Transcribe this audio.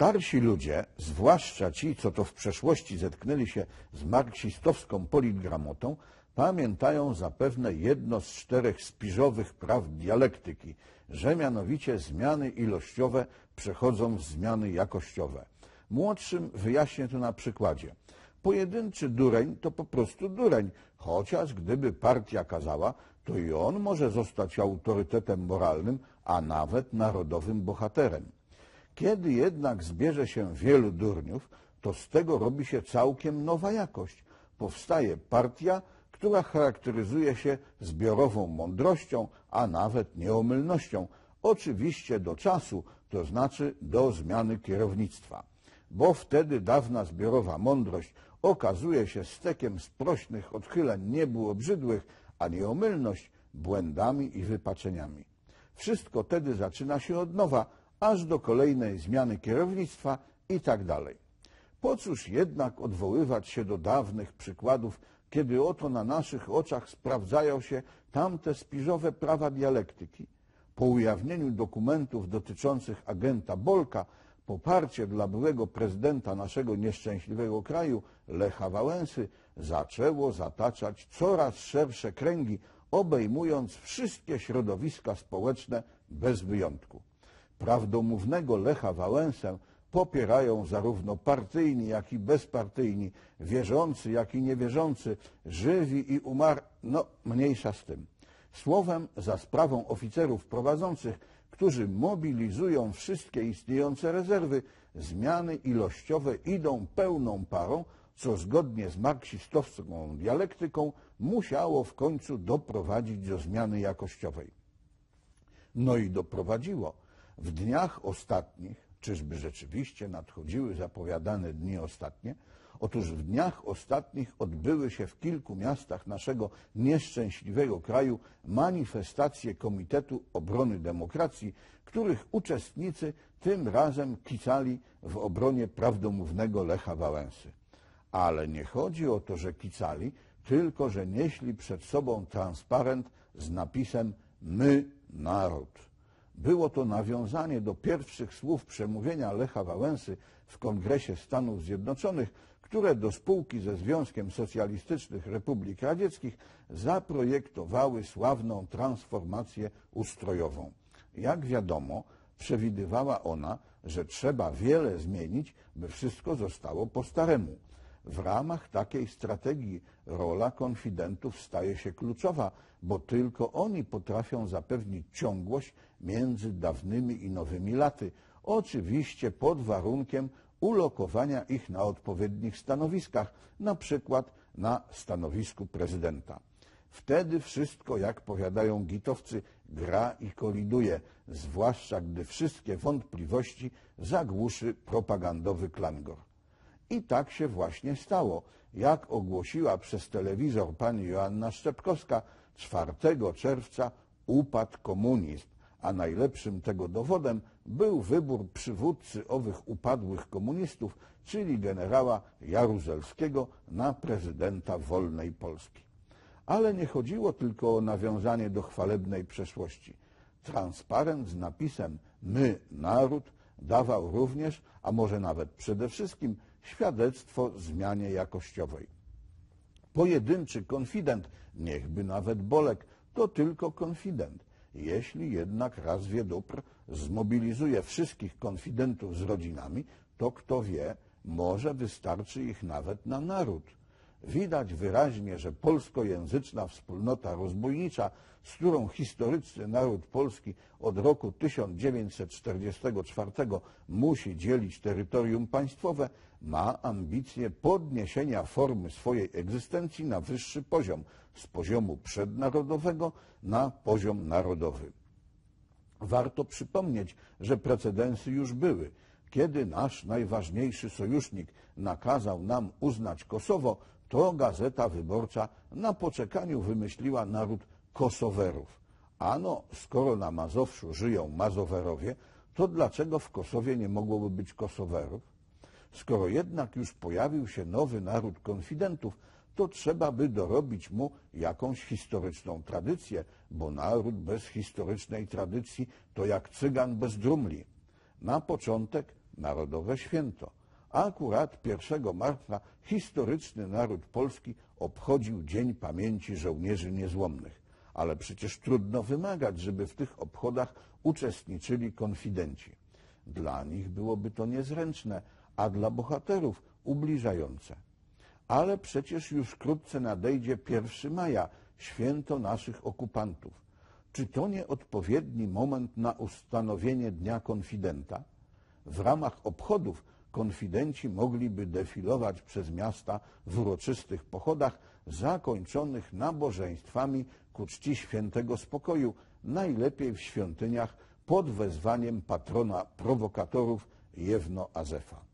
Starsi ludzie, zwłaszcza ci, co to w przeszłości zetknęli się z marksistowską politgramotą, pamiętają zapewne jedno z czterech spiżowych praw dialektyki, że mianowicie zmiany ilościowe przechodzą w zmiany jakościowe. Młodszym wyjaśnię to na przykładzie. Pojedynczy dureń to po prostu dureń, chociaż gdyby partia kazała, to i on może zostać autorytetem moralnym, a nawet narodowym bohaterem. Kiedy jednak zbierze się wielu durniów, to z tego robi się całkiem nowa jakość. Powstaje partia, która charakteryzuje się zbiorową mądrością, a nawet nieomylnością, oczywiście do czasu, to znaczy do zmiany kierownictwa. Bo wtedy dawna zbiorowa mądrość okazuje się stekiem sprośnych odchyleń niebu obrzydłych, a nieomylność błędami i wypaczeniami. Wszystko wtedy zaczyna się od nowa, aż do kolejnej zmiany kierownictwa i tak dalej. Po cóż jednak odwoływać się do dawnych przykładów, kiedy oto na naszych oczach sprawdzają się tamte spiżowe prawa dialektyki? Po ujawnieniu dokumentów dotyczących agenta Bolka poparcie dla byłego prezydenta naszego nieszczęśliwego kraju, Lecha Wałęsy, zaczęło zataczać coraz szersze kręgi, obejmując wszystkie środowiska społeczne bez wyjątku. Prawdomównego Lecha Wałęsę popierają zarówno partyjni, jak i bezpartyjni, wierzący, jak i niewierzący, żywi i umarli, no mniejsza z tym. Słowem, za sprawą oficerów prowadzących, którzy mobilizują wszystkie istniejące rezerwy, zmiany ilościowe idą pełną parą, co zgodnie z marksistowską dialektyką musiało w końcu doprowadzić do zmiany jakościowej. No i doprowadziło. W dniach ostatnich, czyżby rzeczywiście nadchodziły zapowiadane dni ostatnie, otóż w dniach ostatnich odbyły się w kilku miastach naszego nieszczęśliwego kraju manifestacje Komitetu Obrony Demokracji, których uczestnicy tym razem kicali w obronie prawdomównego Lecha Wałęsy. Ale nie chodzi o to, że kicali, tylko że nieśli przed sobą transparent z napisem My naród. Było to nawiązanie do pierwszych słów przemówienia Lecha Wałęsy w Kongresie Stanów Zjednoczonych, które do spółki ze Związkiem Socjalistycznych Republik Radzieckich zaprojektowały sławną transformację ustrojową. Jak wiadomo, przewidywała ona, że trzeba wiele zmienić, by wszystko zostało po staremu. W ramach takiej strategii rola konfidentów staje się kluczowa, bo tylko oni potrafią zapewnić ciągłość między dawnymi i nowymi laty, oczywiście pod warunkiem ulokowania ich na odpowiednich stanowiskach, na przykład na stanowisku prezydenta. Wtedy wszystko, jak powiadają gitowcy, gra i koliduje, zwłaszcza gdy wszystkie wątpliwości zagłuszy propagandowy klangor. I tak się właśnie stało. Jak ogłosiła przez telewizor pani Joanna Szczepkowska, 4 czerwca upadł komunizm, a najlepszym tego dowodem był wybór przywódcy owych upadłych komunistów, czyli generała Jaruzelskiego na prezydenta wolnej Polski. Ale nie chodziło tylko o nawiązanie do chwalebnej przeszłości. Transparent z napisem My, naród, dawał również, a może nawet przede wszystkim, świadectwo zmianie jakościowej. Pojedynczy konfident, niechby nawet Bolek, to tylko konfident. Jeśli jednak raz wie dóbr zmobilizuje wszystkich konfidentów z rodzinami, to kto wie, może wystarczy ich nawet na naród. Widać wyraźnie, że polskojęzyczna wspólnota rozbójnicza, z którą historyczny naród polski od roku 1944 musi dzielić terytorium państwowe, ma ambicje podniesienia formy swojej egzystencji na wyższy poziom, z poziomu przednarodowego na poziom narodowy. Warto przypomnieć, że precedensy już były. Kiedy nasz najważniejszy sojusznik nakazał nam uznać Kosowo, to Gazeta Wyborcza na poczekaniu wymyśliła naród Kosowerów. Ano, skoro na Mazowszu żyją Mazowerowie, to dlaczego w Kosowie nie mogłoby być Kosowerów? Skoro jednak już pojawił się nowy naród konfidentów, to trzeba by dorobić mu jakąś historyczną tradycję, bo naród bez historycznej tradycji to jak cygan bez drumli. Na początek narodowe święto. Akurat 1 marca historyczny naród polski obchodził Dzień Pamięci Żołnierzy Niezłomnych. Ale przecież trudno wymagać, żeby w tych obchodach uczestniczyli konfidenci. Dla nich byłoby to niezręczne, a dla bohaterów ubliżające. Ale przecież już wkrótce nadejdzie 1 maja, święto naszych okupantów. Czy to nie odpowiedni moment na ustanowienie Dnia Konfidenta? W ramach obchodów konfidenci mogliby defilować przez miasta w uroczystych pochodach zakończonych nabożeństwami ku czci świętego spokoju, najlepiej w świątyniach pod wezwaniem patrona prowokatorów Jewno Azefa.